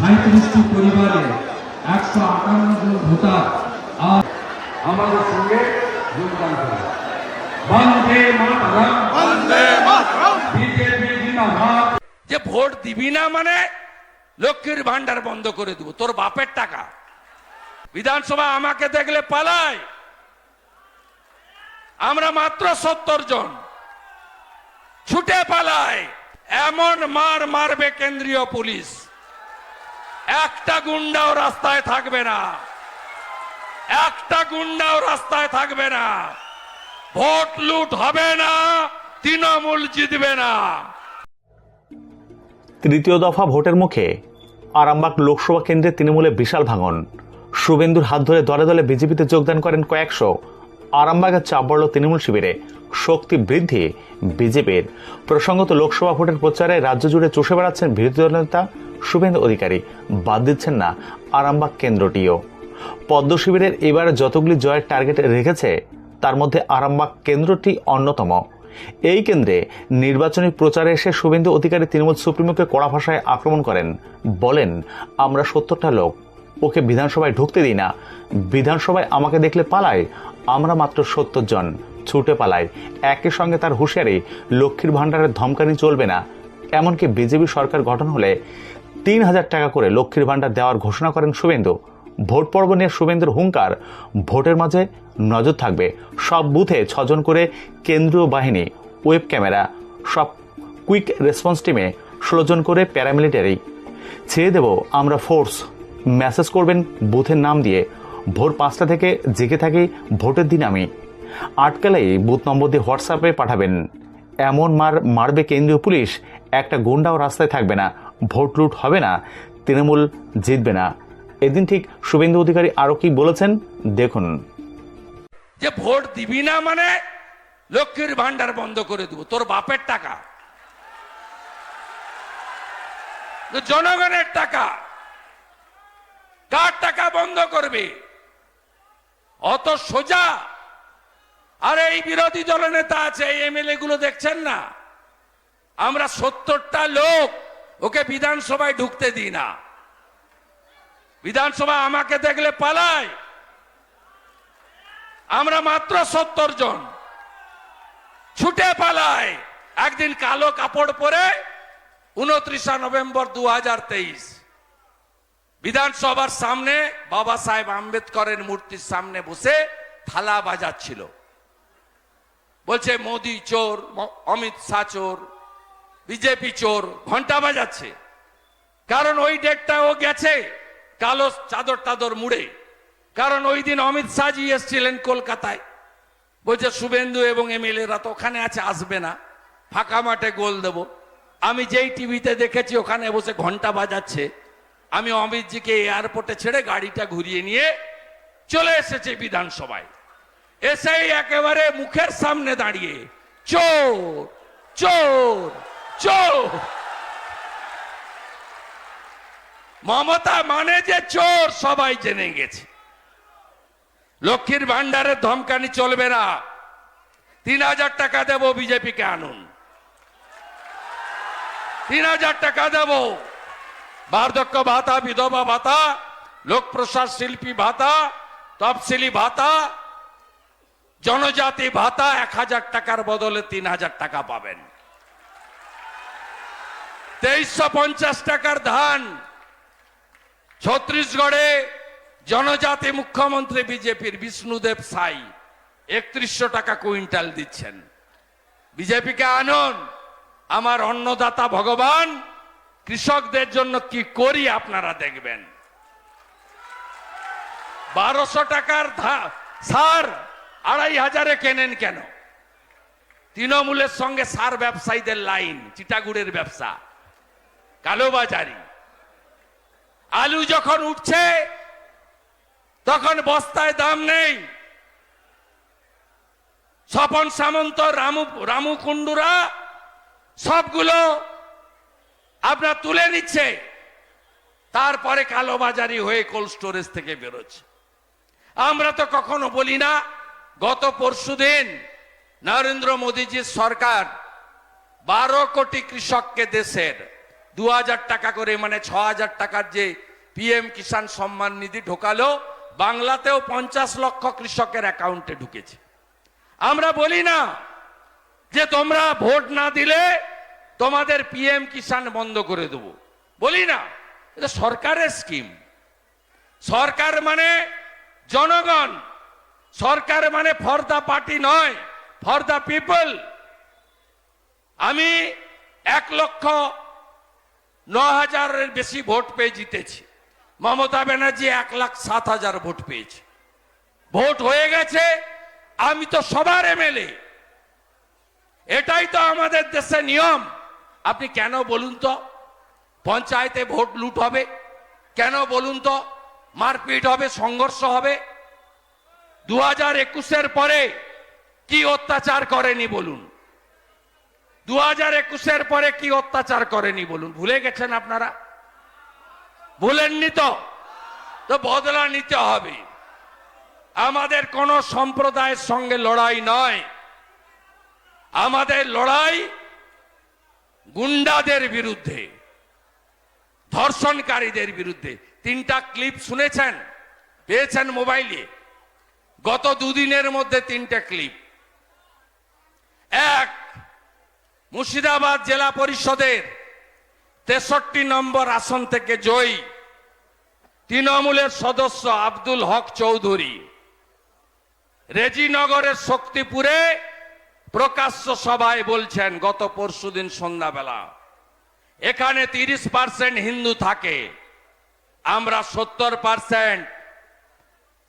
সাঁত্রিশটি পরিবারে একশো আটান্ন জন ভোটার আজ আমাদের সঙ্গে যোগদান করে বন্দে মাতরম। বন্দে মাতরম। বিজেপি জিন্দাবাদ। যে ভোট দিবি না মানে লক্ষ্মীর ভান্ডার বন্ধ করে দিব। তোর বাপের টাকা। বিধানসভা আমাকে দেখলে পালায় আমরা মাত্র সত্তর জন। ছুটে পালায় এমন মার মারবে কেন্দ্রীয় পুলিশ। একটা গুন্ডাও রাস্তায় থাকবে না। একটা গুন্ডাও রাস্তায় থাকবে না। ভোট লুট হবে না, তৃণমূল জিতবে না। তৃতীয় দফা ভোটের মুখে আরামবাগ লোকসভা কেন্দ্রে তৃণমূলে বিশাল ভাঙন। শুভেন্দুর হাত ধরে দলে দলে বিজেপিতে যোগদান করেন কয়েকশো। আরামবাগের চাপ বাড়ল তৃণমূল শিবিরে শক্তি বৃদ্ধি বিজেপির। প্রসঙ্গত লোকসভা ভোটের প্রচারে রাজ্য জুড়ে চষে বেড়াচ্ছেন বিরোধী দলনেতা শুভেন্দু অধিকারী, বাদ দিচ্ছেন না আরামবাগ কেন্দ্রটিও। পদ্ম শিবিরের এবার যতগুলি জয়ের টার্গেট রেখেছে, তার মধ্যে আরামবাগ কেন্দ্রটি অন্যতম। এই কেন্দ্রে নির্বাচনী প্রচারে এসে শুভেন্দু অধিকারী তৃণমূল সুপ্রিমোকে কড়া ভাষায় আক্রমণ করেন। বলেন, আমরা সত্তরটা লোক, ওকে বিধানসভায় ঢুকতে দিই না। বিধানসভায় আমাকে দেখলে পালায়, আমরা মাত্র সত্তর জন, ছুটে পালায়। একই সঙ্গে তার হুঁশিয়ারি, লক্ষ্মীর ভাণ্ডারের ধমকানি চলবে না। এমনকি বিজেপি সরকার গঠন হলে তিন হাজার টাকা করে লক্ষ্মীর ভাণ্ডার দেওয়ার ঘোষণা করেন শুভেন্দু। ভোট পর্ব নিয়ে শুভেন্দুর হুঙ্কার, ভোটের মাঝে নজর থাকবে। সব বুথে ছজন করে কেন্দ্রীয় বাহিনী, ওয়েব ক্যামেরা, সব কুইক রেসপন্স টিমে ষোলো জন করে প্যারামিলিটারি। ছেড়ে দেব আমরা ফোর্স। মেসেজ করবেন বুথের নাম দিয়ে। ভোর পাঁচটা থেকে জেগে থাকি ভোটের দিন আমি। আটকালেই বুথ নম্বর দিয়ে হোয়াটসঅ্যাপে পাঠাবেন। এমন মার, মারবে কেন্দ্রীয় পুলিশ, একটা গুন্ডাও রাস্তায় থাকবে না। ভোট লুট হবে না, তৃণমূল জিতবে না। এদিন ঠিক শুভেন্দু অধিকারী আরও কি বলেছেন, দেখুন। যে ভোট দিবি না মানে লক্ষ্মীর ভান্ডার বন্ধ করে দিব, তোর বাপের টাকা। জনগণের টাকা। কার টাকা বন্ধ করবে? অত সোজা? আর এই বিরোধী দলের নেতা আছে, এই এমএলএ গুলো দেখছেন না? আমরা সত্তরটা লোক ওকে বিধানসভায় ঢুকতে দিই না। বিধানসভা আমাকে দেখলে পালায় আমরা মাত্র সত্তর জন। ছুটে পালায় একদিন কালো কাপড় পরে উনত্রিশা নভেম্বর দু হাজার তেইশ। বিধানসভার সামনে বাবা সাহেব আম্বেদকরের মূর্তির সামনে বসে থালা বাজাচ্ছিল। বলছে, মোদি চোর অমিত শাহ চোর বিজেপি চোর ঘণ্টা বাজাচ্ছে। কারণ ওই ডেটটা ও গেছে, কালো চাদর টাদর মুড়ে। কারণ ওই দিন অমিত শাহজি এসছিলেন কলকাতায়। বলছে, শুভেন্দু এবং এমএলএরা তো ওখানে আছে, আসবে না। ফাঁকা মাঠে গোল দেব। আমি যেই টিভিতে দেখেছি, ওখানে বসে ঘণ্টা বাজাচ্ছে। আমি অমিতজিকে এয়ারপোর্টে ছেড়ে গাড়িটা ঘুরিয়ে নিয়ে চলে এসেছে বিধানসভায়। এসেই একেবারে মুখের সামনে দাঁড়িয়ে, চোর চোর চোর। মমতা মানে যে চোর, সবাই জেনে গেছে। লক্ষ্মীর ভান্ডারের ধমকানি চলবে না। তিন হাজার টাকা দেব বিজেপিকে আনুন। তিন হাজার টাকা দেব। বার্ধক্য ভাতা, বিধবা ভাতা লোক প্রসার শিল্পী ভাতা, তফসিলি ভাতা, জনজাতি ভাতা এক হাজার টাকার বদলে তিন হাজার টাকা পাবেন। তেইশশো পঞ্চাশ টাকার ধান। ছত্রিশগড়ে জনজাতি মুখ্যমন্ত্রী বিজেপির বিষ্ণুদেব সাই একত্রিশশো টাকা কুইন্টাল দিচ্ছেন। বিজেপিকে আনুন, আমার অন্নদাতা ভগবান, কৃষকদের জন্য কি করি আপনারা দেখবেন। বারোশো টাকার সার আড়াই হাজারে কেনেন কেন? তৃণমূলের সঙ্গে সার ব্যবসায়ীদের লাইন, চিটাগুড়ের ব্যবসা। কালোবাজারি। আলু যখন উঠছে, তখন বস্তায় দাম নেই। স্বপন সামন্ত, রামু রামু কুণ্ডুরা, সবগুলো আপনার তুলে নিচ্ছে। তারপরে কালোবাজারি হয়ে কোল্ড স্টোরেজ থেকে বেরোচ্ছে। আমরা তো কখনো বলি না, গত পরশুদিন নরেন্দ্র মোদীজির সরকার বারো কোটি কৃষককে দেশের দু হাজার টাকা করে মানে ছ টাকার যে পিএম কিষাণ সম্মান নিধি ঢোকালো, বাংলাতেও পঞ্চাশ লক্ষ কৃষকের অ্যাকাউন্টে ঢুকেছে। আমরা বলি না যে তোমরা ভোট না দিলে তোমাদের পিএম কিষাণ বন্ধ করে দেবো। বলি না, এটা সরকারের স্কিম। সরকার মানে জনগণ, সরকার মানে ফর দ্য পার্টি নয়, ফর দ্য পিপল। আমি এক লক্ষ ন হাজারের বেশি ভোট পেয়ে জিতেছি। মমতা ব্যানার্জি এক লাখ সাত হাজার ভোট পেয়েছে। ভোট হয়ে গেছে, আমি তো সবার এমএলএ। এটাই তো আমাদের দেশের নিয়ম। আপনি কেন বলুন তো? পঞ্চায়েতে ভোট লুট হবে। কেন বলুন তো? মারপিট হবে, সংঘর্ষ হবে। দু হাজার একুশের পরে কি অত্যাচার করেনি বলুন? দু হাজার একুশের পরে কি অত্যাচার করেনি বলুন? ভুলে গেছেন আপনারা? ভুলেননি তো? তো বদলা নিতে হবে। আমাদের কোন সম্প্রদায়ের সঙ্গে লড়াই নয়। আমাদের লড়াই গুন্ডাদের বিরুদ্ধে, ধর্ষণকারীদের বিরুদ্ধে। তিনটা ক্লিপ শুনেছেন? পেয়েছেন মোবাইলে? গত দুদিনের মধ্যে তিনটা ক্লিপ। এক মুর্শিদাবাদ জেলা পরিষদের তেষট্টি নম্বর আসন থেকে জয়ী তৃণমূলের সদস্য আব্দুল হক চৌধুরী। রেজিনগরের শক্তিপুরে প্রকাশ্য সভায় বলছেন, গত পরশুদিন সন্ধ্যাবেলা, এখানে তিরিশ পার্সেন্ট হিন্দু থাকে, আমরা সত্তর পার্সেন্ট,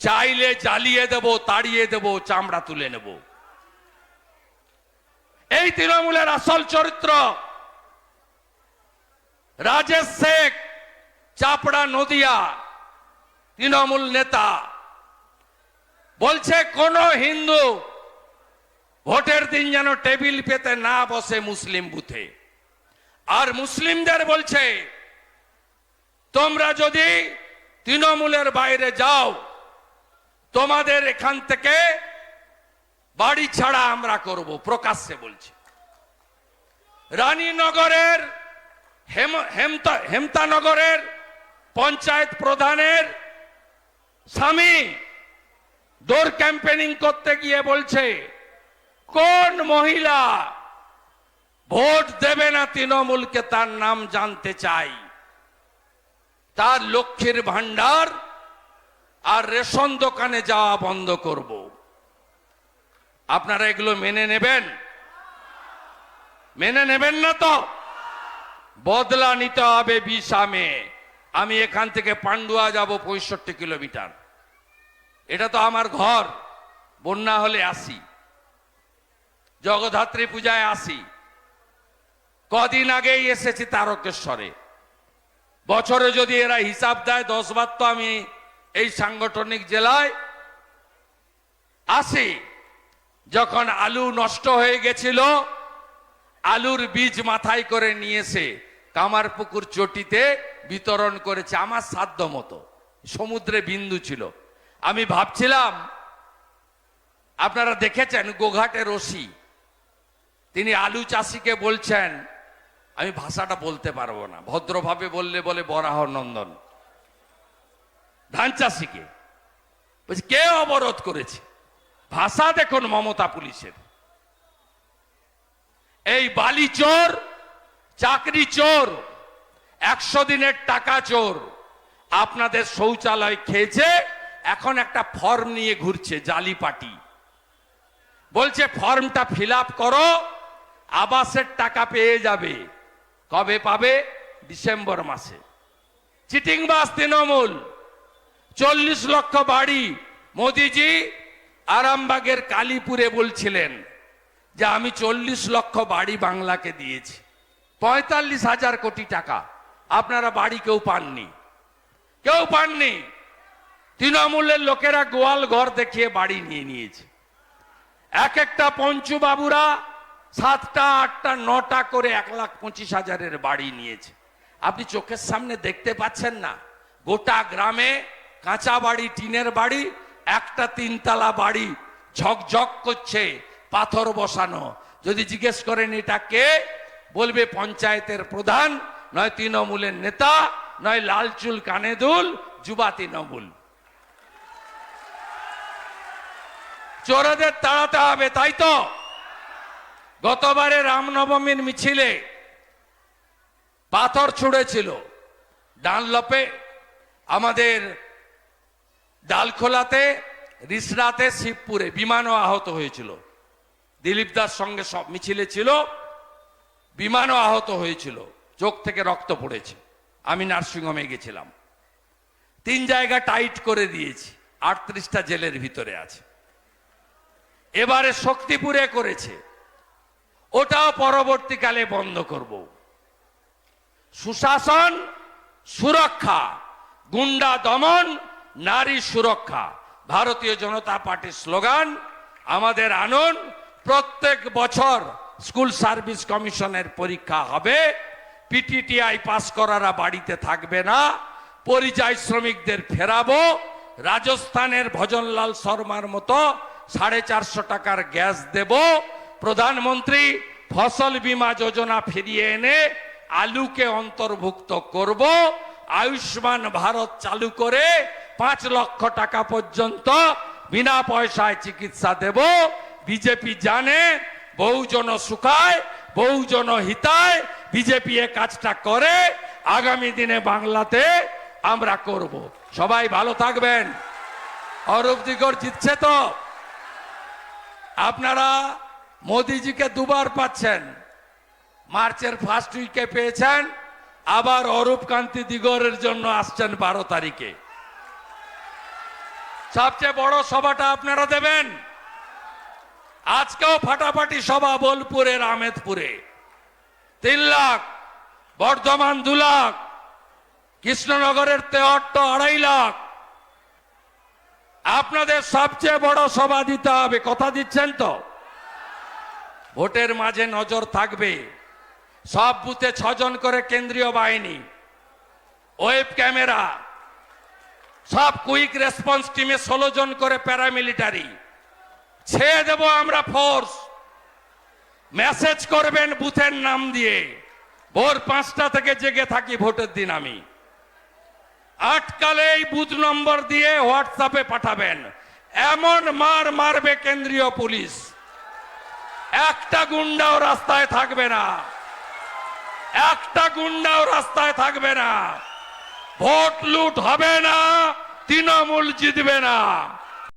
চাইলে জ্বালিয়ে দেব, তাড়িয়ে দেব, চামড়া তুলে নেব। এই তৃণমূলের আসল চরিত্র রাজেশ শেখ, চাপড়া নদিয়া, তৃণমূল নেতা। বলছে, কোন হিন্দু ভোটের দিন যেন টেবিল পেতে না বসে মুসলিম বুথে। আর মুসলিমদের বলছে, তোমরা যদি তৃণমূলের বাইরে যাও, তোমাদের এখান থেকে বাড়ি ছাড়া আমরা করব, প্রকাশ্যে বলছে। রানীনগরের হেম, হেমতা, হেমতানগরের পঞ্চায়েত প্রধানের স্বামী ডোর ক্যাম্পেনিং করতে গিয়ে বলছে, কোন মহিলা ভোট দেবে না তৃণমূলকে তার নাম জানতে চাই? তার লক্ষ্মীর ভান্ডার আর রেশন দোকানে যাওয়া বন্ধ করব। আপনারা এগুলো মেনে নেবেন? মেনে নেবেন না তো? বদলা নিতে হবে বিশামে আমি এখান থেকে পান্ডুয়া যাব পঁয়ষট্টি কিলোমিটার। এটা তো আমার ঘর, বন্যা হলে আসি। জগদ্ধাত্রী পূজায় আসি। কদিন আগেই এসেছি তারকেশ্বরে। বছরে যদি এরা হিসাব দেয়, দশ বার তো আমি এই সাংগঠনিক জেলায় আসি। যখন আলু নষ্ট হয়ে গেছিল, আলুর বীজ মাথায় করে নিয়ে এসে কামারপুকুর চটিতে বিতরণ করেছে, আমার সাধ্য মতো। সমুদ্রে বিন্দু ছিল। আমি ভাবছিলাম, আপনারা দেখেছেন গোঘাটের রশি। তিনি আলু চাষিকে বলছেন, আমি ভাষাটা বলতে পারব না, ভদ্রভাবে বললে বলে বরাহ নন্দন। ধান চাষিকে, বলছি, কে অবরোধ করেছে? ভাষা দেখুন মমতা পুলিশের। এই বালি চোর, চাকরি চোর, একশো দিনের টাকা চোর, আপনাদের শৌচালয় খেয়েছে, এখন একটা ফর্ম নিয়ে ঘুরছে, জালি পাটি। বলছে, ফর্মটা ফিল করো, আবাসের টাকা পেয়ে যাবে। কবে পাবে? ডিসেম্বর মাসে। চিটিং বাস তৃণমূল, চল্লিশ লক্ষ বাড়ি, মোদিজি আরামবাগের কালীপুরে বলছিলেন যে আমি চল্লিশ লক্ষ বাড়ি বাংলাকে দিয়েছি। পঁয়তাল্লিশ হাজার কোটি টাকা। আপনারা বাড়ি কেউ পাননি। কেউ পাননি। তৃণমূলের লোকেরা গোয়াল ঘর দেখিয়ে বাড়ি নিয়ে নিয়েছে। এক একটা পঞ্চু বাবুরা সাতটা, আটটা, নটা করে এক লাখ পঁচিশ হাজারের বাড়ি নিয়েছে। আপনি চোখের সামনে দেখতে পাচ্ছেন না। গোটা গ্রামে কাঁচা বাড়ি, টিনের বাড়ি একটা তিনতলা বাড়ি ঝকঝক করছে, পাথর বসানো। যদি জিজ্ঞেস করেন, এটা কে? বলবে, পঞ্চায়েতের প্রধান, নয় তৃণমূলের নেতা, নয় লাল চুল, কানে দুল, যুবা তৃণমূল। চোরদের তাড়াতে হবে, তাই তো? গতবারে রামনবমীর মিছিলে পাথর ছুঁড়েছিল। ডানলপে আমাদের ডালখোলাতে, রিসরাতে, শিবপুরে বিমানও আহত হয়েছিল। দিলীপ দাস সঙ্গে সব মিছিলে ছিল, বিমানও আহত হয়েছিল। চোখ থেকে রক্ত পড়েছে। আমি নার্সিংহোমে গেছিলাম। তিন জায়গা টাইট করে দিয়েছি। আটত্রিশটা জেলের ভিতরে আছে। এবারে শক্তিপুরে করেছে। ওটাও পরবর্তীকালে বন্ধ করব। সুশাসন, সুরক্ষা, গুন্ডা দমন নারী সুরক্ষা, ভারতীয় জনতা পার্টির স্লোগান, আমাদের আনন্দ প্রত্যেক বছর স্কুল সার্ভিস কমিশনের পরীক্ষা হবে পিটিটিআই পাস করারা বাড়িতে থাকবে না, পরিযায়ী শ্রমিকদের ফেরাবো, রাজস্থানের ভজনলাল শর্মার মতো সাড়ে চারশো টাকার গ্যাস দেব, প্রধানমন্ত্রী ফসল বীমা যোজনা ফিরিয়ে এনে আলুকে অন্তর্ভুক্ত করব, আয়ুষ্মান ভারত চালু করে পাঁচ লক্ষ টাকা পর্যন্ত বিনা পয়সায় চিকিৎসা দেব। বিজেপি জানে, বহুজন সুখায় বহুজন হিতায়, বিজেপি এ কাজটা করে, আগামী দিনে বাংলাতে আমরা করব। সবাই ভালো থাকবেন। অরূপ দিগর জিতছে তো। আপনারা মোদিজিকে দুবার পাচ্ছেন। মার্চের ফার্স্ট উইকে পেয়েছেন। আবার অরূপ কান্তি দিগরের জন্য আসছেন বারো তারিখে। সবচেয়ে বড় সভাটা আপনারা দেবেন? আজকেও ফাটাফাটি সভা বোলপুরের আমেদপুরে তিন লাখ, বর্ধমান দু লাখ, কৃষ্ণনগরের তেহট্ট আড়াই লাখ। আপনাদের সবচেয়ে বড় সভা দিতে হবে, কথা দিচ্ছেন তো? ভোটের মাঝে নজর থাকবে। সব বুথে ছজন করে কেন্দ্রীয় বাহিনী। Web camera. সব কুইক রেসপন্স টিমে ষোলো জন করে প্যারামিলিটারি। ছেড়ে দেব আমরা ফোর্স। মেসেজ করবেন বুথের নাম দিয়ে। ভোর পাঁচটা থেকে জেগে থাকি ভোটের দিন আমি। আটকালে এই বুথ নম্বর দিয়ে হোয়াটসঅ্যাপে পাঠাবেন। এমন মার মারবে কেন্দ্রীয় পুলিশ। একটা গুন্ডাও রাস্তায় থাকবে না। একটা গুন্ডাও রাস্তায় থাকবে না। ভোট লুট হবে না তৃণমূল জিতবে না।